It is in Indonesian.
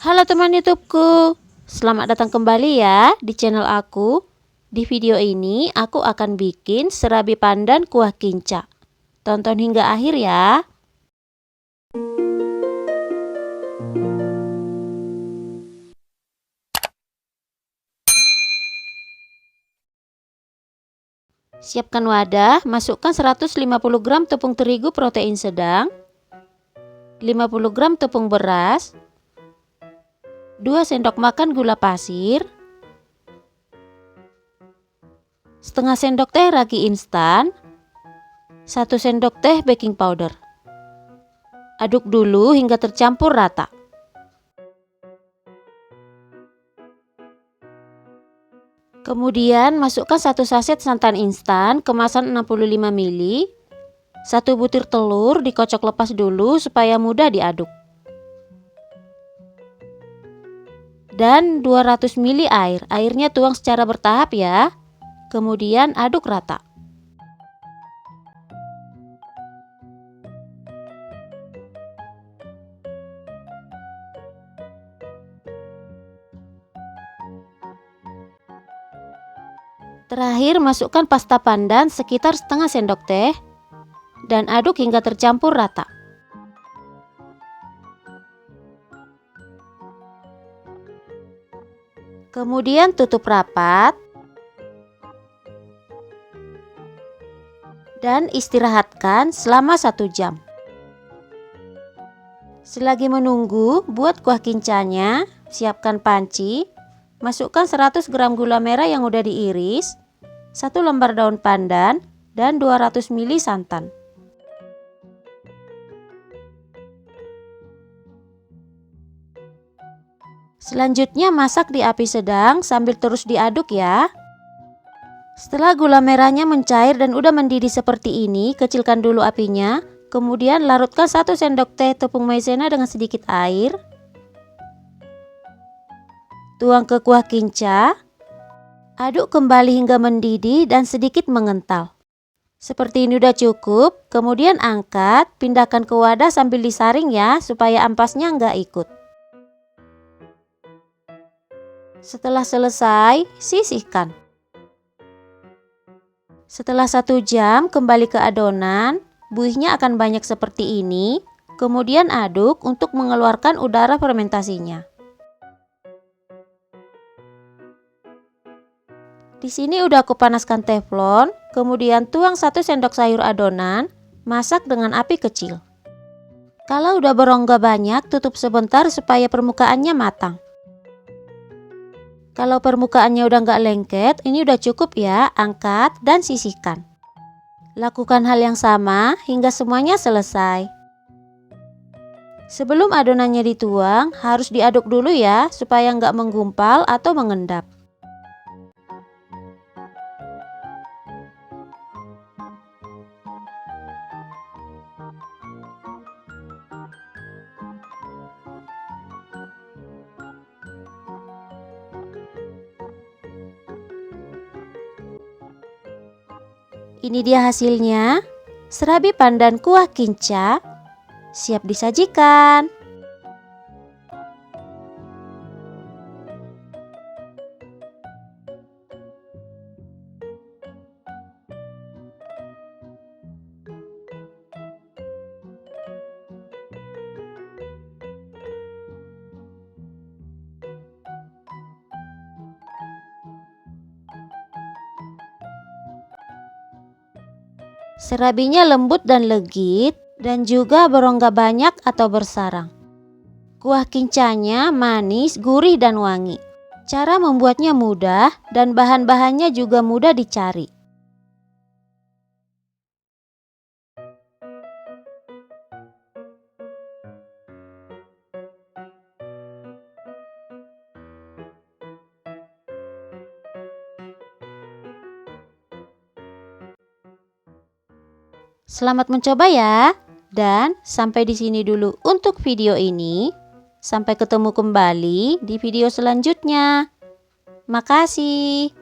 Halo teman YouTubeku, selamat datang kembali ya di channel aku. Di video ini aku akan bikin serabi pandan kuah kinca. Tonton hingga akhir ya. Siapkan wadah, masukkan 150 gram tepung terigu protein sedang, 50 gram tepung beras, 2 sendok makan gula pasir, setengah sendok teh ragi instan, 1 sendok teh baking powder. Aduk dulu hingga tercampur rata. Kemudian masukkan satu saset santan instan kemasan 65 ml, satu butir telur dikocok lepas dulu supaya mudah diaduk. Dan 200 ml air, airnya tuang secara bertahap ya. Kemudian aduk rata. Terakhir masukkan pasta pandan sekitar setengah sendok teh dan aduk hingga tercampur rata. Kemudian tutup rapat dan istirahatkan selama satu jam. Selagi menunggu, buat kuah kincanya, siapkan panci, masukkan 100 gram gula merah yang udah diiris, 1 lembar daun pandan, dan 200 ml santan. Selanjutnya masak di api sedang sambil terus diaduk ya. Setelah gula merahnya mencair dan udah mendidih seperti ini, kecilkan dulu apinya. Kemudian larutkan 1 sendok teh tepung maizena dengan sedikit air. Tuang ke kuah kinca. Aduk kembali hingga mendidih dan sedikit mengental. Seperti ini udah cukup, kemudian angkat, pindahkan ke wadah sambil disaring ya, supaya ampasnya nggak ikut. Setelah selesai, sisihkan. Setelah satu jam, kembali ke adonan, buihnya akan banyak seperti ini, kemudian aduk untuk mengeluarkan udara fermentasinya. Di sini udah aku panaskan teflon, kemudian tuang satu sendok sayur adonan, masak dengan api kecil. Kalau udah berongga banyak, tutup sebentar supaya permukaannya matang. Kalau permukaannya udah nggak lengket, ini udah cukup ya, angkat dan sisihkan. Lakukan hal yang sama hingga semuanya selesai. Sebelum adonannya dituang, harus diaduk dulu ya, supaya nggak menggumpal atau mengendap. Ini dia hasilnya. Serabi pandan kuah kinca siap disajikan. Serabinya lembut dan legit dan juga berongga banyak atau bersarang. Kuah kincanya manis, gurih dan wangi. Cara membuatnya mudah dan bahan-bahannya juga mudah dicari. Selamat mencoba ya. Dan sampai di sini dulu untuk video ini. Sampai ketemu kembali di video selanjutnya. Makasih.